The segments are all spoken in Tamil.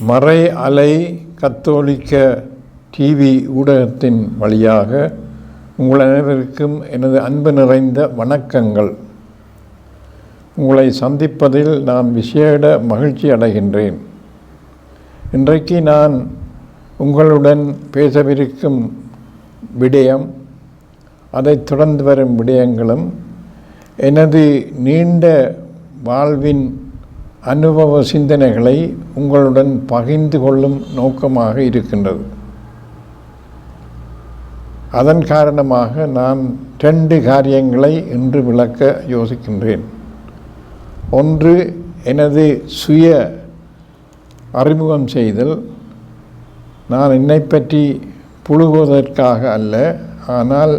மறை அலை கத்தோலிக்க டிவி ஊடகத்தின் வழியாக உங்கள் அனைவருக்கும் எனது அன்பு நிறைந்த வணக்கங்கள். உங்களை சந்திப்பதில் நான் விசேட மகிழ்ச்சி அடைகின்றேன். இன்றைக்கு நான் உங்களுடன் பேசவிருக்கும் விடயம் அதைத் தொடர்ந்து வரும் விடயங்களும் எனது நீண்ட வாழ்வின் அனுபவ சிந்தனைகளை உங்களுடன் பகிர்ந்து கொள்ளும் நோக்கமாக இருக்கின்றது. அதன் காரணமாக நான் ரெண்டு காரியங்களை இன்று விளக்க யோசிக்கின்றேன். ஒன்று எனது சுய அறிமுகம் செய்தல். நான் என்னை பற்றி புழுகுவதற்காக அல்ல ஆனால்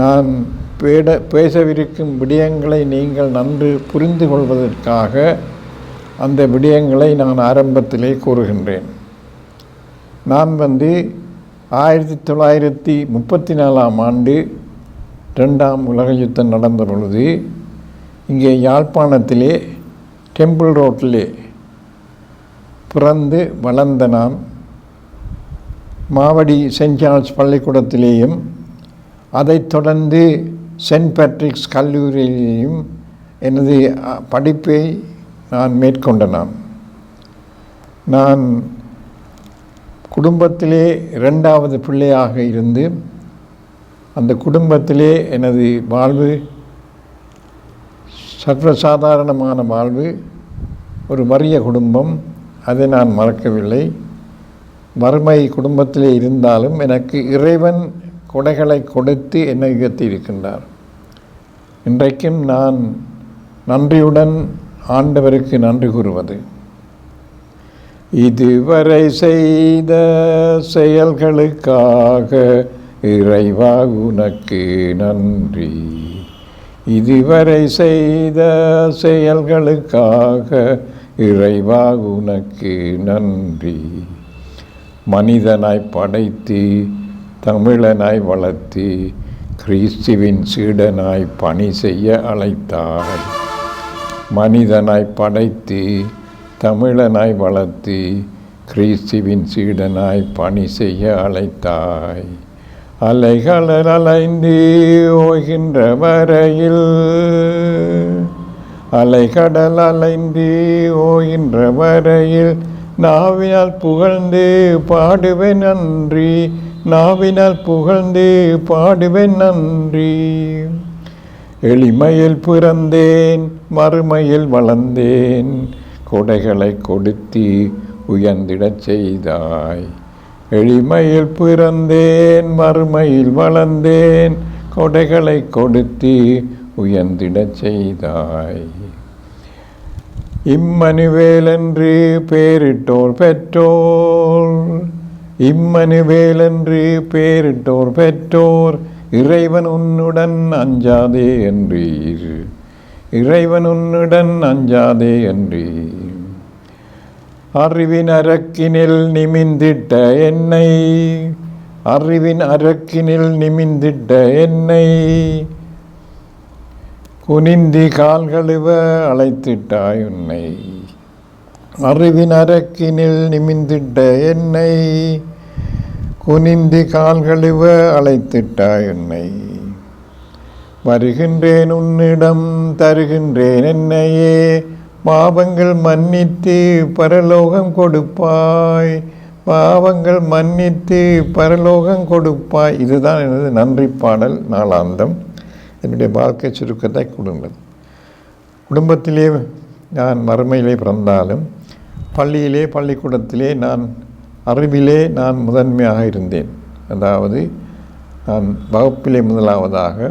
நான் பேட பேசவிருக்கும் விடயங்களை நீங்கள் நன்று புரிந்து கொள்வதற்காக அந்த விடயங்களை நான் ஆரம்பத்திலே கூறுகின்றேன். நான் வந்து ஆயிரத்தி தொள்ளாயிரத்தி முப்பத்தி நாலாம் ஆண்டு ரெண்டாம் உலக யுத்தம் நடந்த பொழுது இங்கே யாழ்ப்பாணத்திலே டெம்பிள் ரோட்டிலே பிறந்து வளர்ந்த நான் மாவடி சென்ட் ஜார்ஜ் பள்ளிக்கூடத்திலேயும் அதைத் தொடர்ந்து சென்ட் பேட்ரிக்ஸ் கல்லூரியிலேயும் எனது படிப்பை நான் மேற்கொண்ட நான். நான் குடும்பத்திலே இரண்டாவது பிள்ளையாக இருந்து அந்த குடும்பத்திலே எனது வாழ்வு சர்வசாதாரணமான வாழ்வு ஒரு வறிய குடும்பம் அதை நான் மறக்கவில்லை. வறுமை குடும்பத்திலே இருந்தாலும் எனக்கு இறைவன் கொடைகளை கொடுத்து என்னை உயர்த்தி இருக்கின்றார். இன்றைக்கும் நான் நன்றியுடன் ஆண்டவருக்கு நன்றி கூறுவது. இதுவரை செய்த செயல்களுக்காக இறைவா உனக்கு நன்றி. இதுவரை செய்த செயல்களுக்காக இறைவா உனக்கு நன்றி. மனிதனாய் படைத்து தமிழனாய் வளர்த்து கிறிஸ்துவின் சீடனாய் பணி செய்ய அழைத்தாய். மனிதனாய் படைத்து தமிழனாய் வளர்த்து கிறிஸ்துவின் சீடனாய் பணி செய்ய அழைத்தாய். அலைகளர் அலைந்து ஓய்கின்ற வரையில் அலைகடல் அலைந்து ஓய்கின்ற வரையில் நாவினால் புகழ்ந்து பாடுவேன் நன்றி நாவினால் புகழ்ந்து பாடுவேன் நன்றி. எளிமையில் பிறந்தேன் மறுமையில் வளர்ந்தேன். கொடைகளை கொடுத்தி உயர்ந்திடச் செய்தாய். எளிமையில் பிறந்தேன் மறுமையில் வளர்ந்தேன். கொடைகளை கொடுத்தி உயர்ந்திடச் செய்தாய். இம்மனுவேலென்று பேரிட்டோர் பெற்றோர். இம்மனுவேலென்று பேரிட்டோர் பெற்றோர். இறைவன் உன்னுடன் அஞ்சாதே என்றீர். இறைவன் உன்னுடன் அஞ்சாதே என்றீர். அறிவின் அரக்கினில் நிமிந்திட்ட என்னை அறிவின் அரக்கினில் நிமிந்திட்ட என்னை குனிந்தி கால்களுவ அழைத்திட்டாய் உன்னை. அறிவின் அரக்கினில் நிமிந்திட்ட என்னை குனிந்தி கால் கழுவ அழைத்திட்டாய் என்னை. வருகின்றேன் உன்னிடம் தருகின்றேன் என்னையே. பாவங்கள் மன்னித்து பரலோகம் கொடுப்பாய். பாவங்கள் மன்னித்து பரலோகம் கொடுப்பாய். இதுதான் எனது நன்றி பாடல் நாளாந்தம். என்னுடைய வாழ்க்கை சுருக்கத்தை கொடுங்கள். குடும்பத்திலே நான் மறுமையிலே பிறந்தாலும் பள்ளியிலே பள்ளிக்கூடத்திலே நான் அறிவிலே நான் முதன்மையாக இருந்தேன். அதாவது நான் வகுப்பிலே முதலாவதாக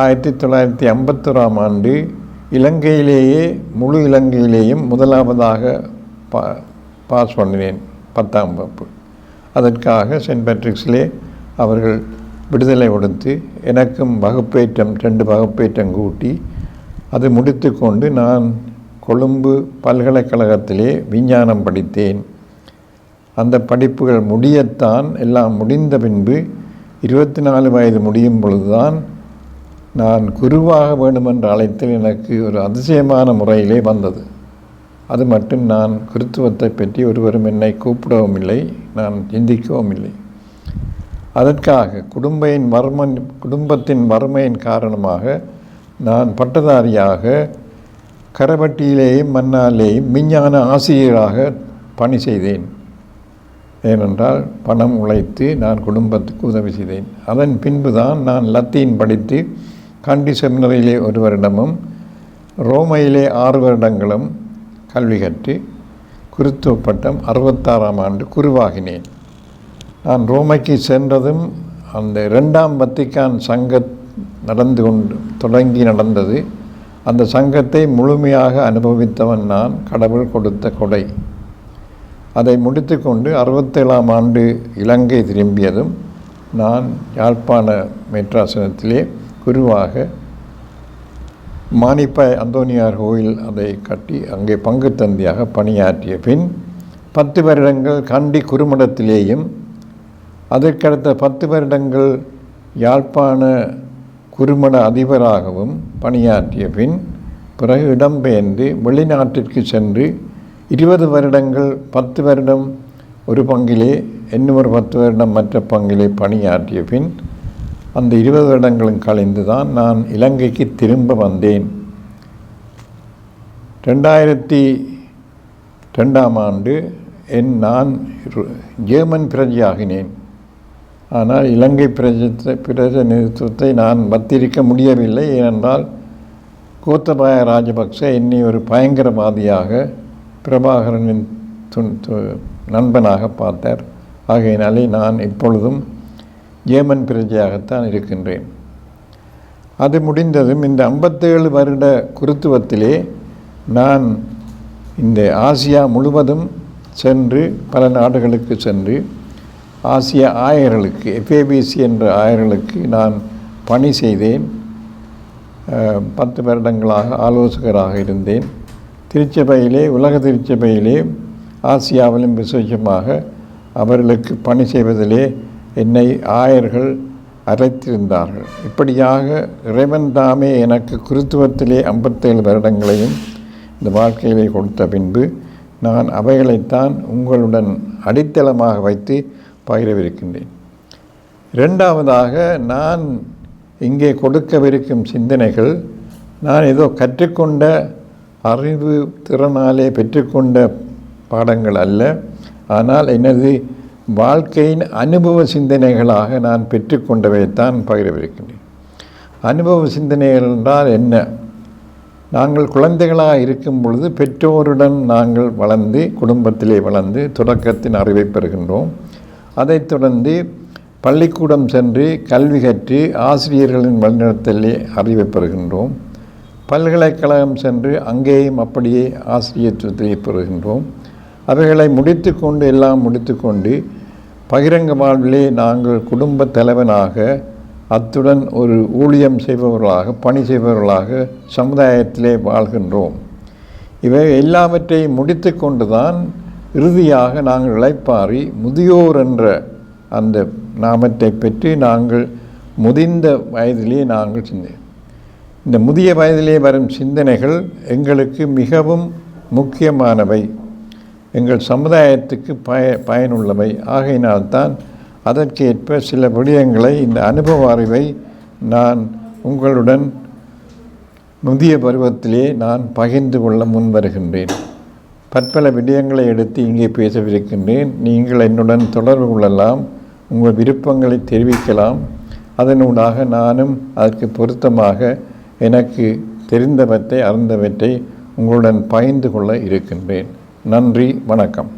ஆயிரத்தி தொள்ளாயிரத்தி ஐம்பத்தோராம் ஆண்டு இலங்கையிலேயே முழு இலங்கையிலேயும் முதலாவதாக பா பாஸ் பண்ணினேன் பத்தாம் வகுப்பு. அதற்காக சென்ட் பேட்ரிக்ஸிலே அவர்கள் விடுதலை கொடுத்து எனக்கும் வகுப்பேற்றம் ரெண்டு வகுப்பேற்றம் கூட்டி அது முடித்து கொண்டு நான் கொழும்பு பல்கலைக்கழகத்திலே விஞ்ஞானம் படித்தேன். அந்த படிப்புகள் முடியத்தான் எல்லாம் முடிந்த பின்பு இருபத்தி நாலு வயது முடியும் பொழுதுதான் நான் குருவாக வேண்டுமென்ற அழைத்தல் எனக்கு ஒரு அதிசயமான முறையிலே வந்தது. அது மட்டும் நான் கிறித்துவத்தை பற்றி ஒருவரும் என்னை கூப்பிடவும் இல்லை நான் சிந்திக்கவும் இல்லை. அதற்காக குடும்பின் வறுமன் குடும்பத்தின் வறுமையின் காரணமாக நான் பட்டதாரியாக கரவட்டியிலேயும் மன்னாலேயும் விஞ்ஞான ஆசிரியராக பணி செய்தேன். ஏனென்றால் பணம் உழைத்து நான் குடும்பத்துக்கு உதவி செய்தேன். அதன் பின்புதான் நான் லத்தீன் படித்து காண்டி செமினரியிலே ஒரு வருடமும் ரோமையிலே ஆறு வருடங்களும் கல்வி கற்று குருத்துவ பட்டம் அறுபத்தாறாம் ஆண்டு குருவாகினேன். நான் ரோமைக்கு சென்றதும் அந்த இரண்டாம் வத்திக்கான் சங்க நடந்து கொண்டு தொடங்கி நடந்தது. அந்த சங்கத்தை முழுமையாக அனுபவித்தவன் நான் கடவுள் கொடுத்த கொடை. அதை முடித்துக்கொண்டு அறுபத்தேழாம் ஆண்டு இலங்கை திரும்பியதும் நான் யாழ்ப்பாண மெட்ராசனத்திலே குருவாக மானிப்பாய் அந்தோனியார் கோயில் அதை கட்டி அங்கே பங்கு தந்தியாக பணியாற்றிய பின் பத்து வருடங்கள் கண்டி குறுமடத்திலேயும் அதற்கடுத்த பத்து வருடங்கள் யாழ்ப்பாண குறுமட அதிபராகவும் பணியாற்றிய பின் பிறகு இடம்பெயர்ந்து வெளிநாட்டிற்கு சென்று இருபது வருடங்கள் பத்து வருடம் ஒரு பங்கிலே இன்னும் ஒரு பத்து வருடம் மற்ற பங்கிலே பணியாற்றிய பின் அந்த இருபது வருடங்களும் கழிந்து தான் நான் இலங்கைக்கு திரும்ப வந்தேன். ரெண்டாயிரத்தி ரெண்டாம் ஆண்டு என் நான் ஜேர்மன் பிரஜையாகினேன். ஆனால் இலங்கை பிரஜத்தை பிரதிநிதித்துவத்தை நான் வத்திருக்க முடியவில்லை. ஏனென்றால் கோத்தபாய ராஜபக்ச என்னை ஒரு பயங்கரவாதியாக பிரபாகரனின் துன் நண்பனாக பார்த்தார். ஆகையினாலே நான் இப்பொழுதும் ஜேமன் பிரஜையாகத்தான் இருக்கின்றேன். அது முடிந்ததும் இந்த ஐம்பத்தேழு வருட குருத்துவத்திலே நான் இந்த ஆசியா முழுவதும் சென்று பல நாடுகளுக்கு சென்று ஆசிய ஆயர்களுக்கு எஃப்ஏபிசி என்ற ஆயர்களுக்கு நான் பணி செய்தேன். பத்து வருடங்களாக ஆலோசகராக இருந்தேன். திருச்சபையிலே உலக திருச்சபையிலே ஆசியாவிலும் விசேஷமாக அவர்களுக்கு பணி செய்வதிலே என்னை ஆயர்கள் அழைத்திருந்தார்கள். இப்படியாக இறைவன் தாமே எனக்கு கிறித்துவத்திலே ஐம்பத்தேழு வருடங்களையும் இந்த வாழ்க்கையிலே கொடுத்த பின்பு நான் அவைகளைத்தான் உங்களுடன் அடித்தளமாக வைத்து பகிரவிருக்கின்றேன். இரண்டாவதாக நான் இங்கே கொடுக்கவிருக்கும் சிந்தனைகள் நான் ஏதோ கற்றுக்கொண்ட அறிவு திறனாலே பெற்றுக்கொண்ட பாடங்கள் அல்ல. ஆனால் எனது வாழ்க்கையின் அனுபவ சிந்தனைகளாக நான் பெற்றுக்கொண்டவைத்தான் பகிரவிருக்கின்றேன். அனுபவ சிந்தனைகள் என்றால் என்ன? நாங்கள் குழந்தைகளாக இருக்கும் பொழுது பெற்றோருடன் நாங்கள் வளர்ந்து குடும்பத்திலே வளர்ந்து தொடக்கத்தின் அறிவை பெறுகின்றோம். அதைத் தொடர்ந்து பள்ளிக்கூடம் சென்று கல்வி கற்று ஆசிரியர்களின் வழிநடத்தலே அறிவை பெறுகின்றோம். பல்கலைக்கழகம் சென்று அங்கேயும் அப்படியே ஆசிரியத்துவத்தை பெறுகின்றோம். அவைகளை முடித்து கொண்டு எல்லாம் முடித்து கொண்டு பகிரங்க வாழ்விலே நாங்கள் குடும்ப தலைவனாக அத்துடன் ஒரு ஊழியம் செய்பவர்களாக பணி செய்பவர்களாக சமுதாயத்திலே வாழ்கின்றோம். இவை எல்லாவற்றையும் முடித்து கொண்டு தான் இறுதியாக நாங்கள் இழைப்பாரி முதியோர் என்ற அந்த நாமத்தை பெற்று நாங்கள் முதிர்ந்த வயதிலே நாங்கள் சிந்தேன் இந்த முதிய வயதிலே வரும் சிந்தனைகள் எங்களுக்கு மிகவும் முக்கியமானவை. எங்கள் சமுதாயத்துக்கு பய பயனுள்ளவை. ஆகையினால்தான் அதற்கேற்ப சில விடயங்களை இந்த அனுபவ அறிவை நான் உங்களுடன் முதிய பருவத்திலே நான் பகிர்ந்து கொள்ள முன் வருகின்றேன் பற்பல விடயங்களை எடுத்து இங்கே பேசவிருக்கின்றேன். நீங்கள் என்னுடன் தொடர்பு கொள்ளலாம். உங்கள் விருப்பங்களை தெரிவிக்கலாம். அதனூடாக நானும் அதற்கு பொருத்தமாக எனக்கு தெரிந்தவற்றை அறிந்தவற்றை உங்களுடன் பகிர்ந்து கொள்ள இருக்கின்றேன். நன்றி வணக்கம்.